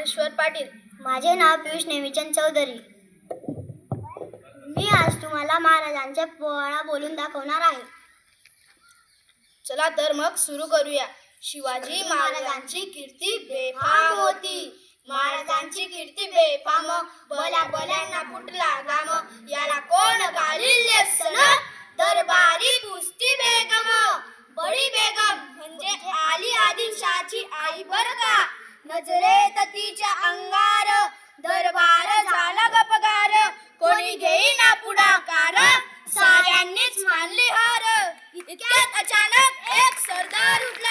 ज्ञानेश्वर पाटील. माझे नाव पियुष नेमीचंद चौधरी. मी आज तुम्हाला महाराजांच्या पोवाडा बोलून दाखवणार आहे. चला तर मग सुरू करूया. शिवाजी महाराजांची कीर्ती बेफाम होती. महाराजांची कीर्ती बेफाम. बल्या बल्यांना फुटला गाम याला कोण घालील सन दरबारी कुस्ती बेगम. बडी बेगम म्हणजे आली आदिलशाची आई बर का? नजरेत तिच्या अंगार दरबार झाला ग पगार कोणी घेईना पुढाकार साऱ्यांनीच मानली हार. इतक्यात अचानक एक सरदार उठला.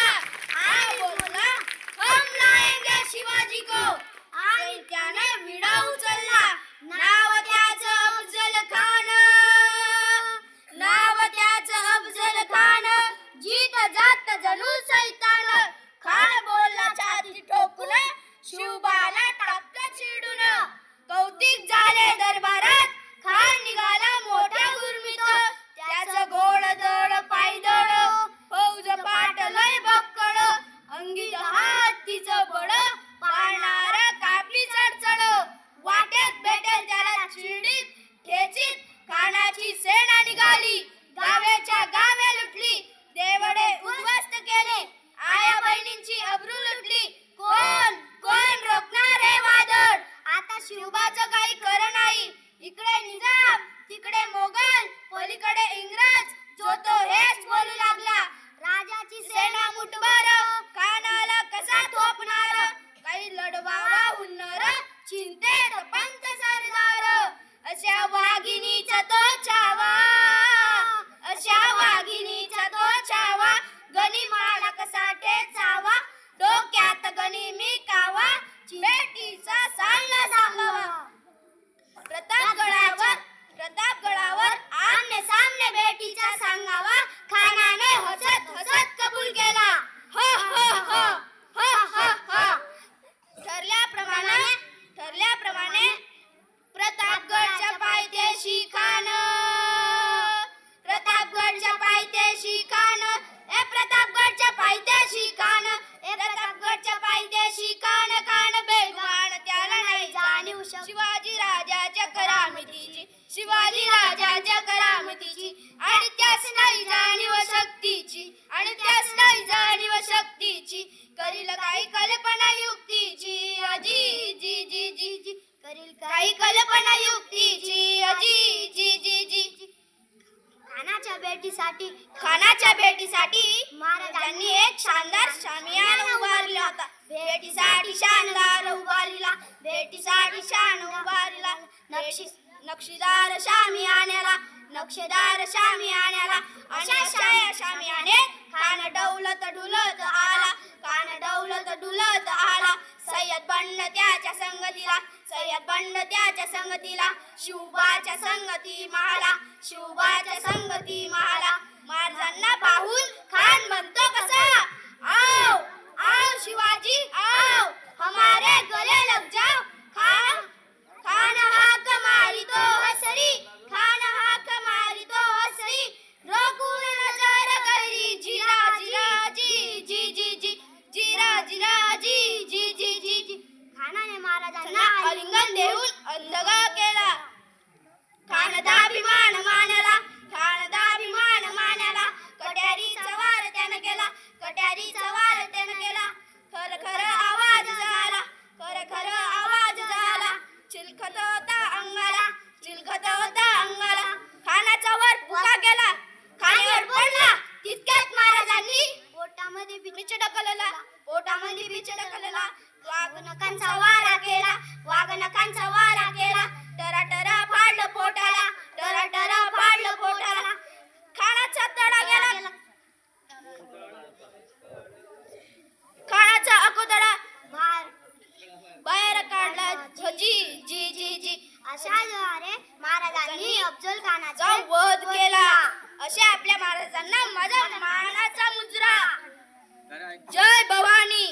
चिंतेत पंत सरदार अशा वाघिणीचा तो शिवाजी राजाच्या करामतीची शिवाजी राजाच्या करामतीची आणि त्यास नाही जाणीव शक्तीची आणि त्यास नाही जाणीव शक्तीची करील काही कल्पना युक्तीची अजी जी जी जी जी करील काही कल्पना युक्तीची अजी जी जी जी जी. खानाच्या भेटीसाठी खानाच्या भेटीसाठी महाराजांनी एक शानदार शामियान उभारला होता. भेटीसाठी शानदार उभारीला भेटीसाठी शान उभारला नक्षी नक्षीदार शामी आण्याला नक्षीदार शामी आण्याला अशा शाया शामी आणे कान डौलत डुलत आला कान डौलत डुलत आला सय्यद बंड त्याच्या संगतीला सय्यद बंड त्याच्या संगतीला शिवबाच्या संगती महाला शिवबाच्या संगती महाला महाराजांना पाहून खान म्हणतो कसा आओ आओ शिवाजी आओ हमारे गले लग जाओ खान खान हाक मारितो हसरी खान हाक मारितो हसरी रोखून नजर गैरी जिरा जिरा जी जी जी जी जिरा जिरा जी जी जी जी जी खानाने महाराजांना त्यांना आलिंगन देऊन अंधगा केला. खानदाभिमान मानला खानदाभिमान मानला. कट्यारीचा वार त्यानं केला कट्यारीचा वार त्यानं केला. खर खर आवाज झाला खर खर आवाज झाला. चिलखत होता अंगाला चिलखत होता अंगाला. खानाचा वर फुका केला खाण्यावर पडला. तितक्यात महाराजांनी पोटामध्ये बिच ढकलला पोटामध्ये बिच ढकलला वाघनखांचा वारा केला नखांचा वारा केला. टरा टरा फाडलं पोटाला टरा टरा फाडलं पोटाला. खानाचा तडा गेला. खानाचा अकोतडा. बाहेर काढला जी जी जी जी. अशा द्वारे महाराजांनी अफजल खानाचा वध केला. असे आपल्या महाराजांना माझा मानाचा मुजरा. जय भवानी.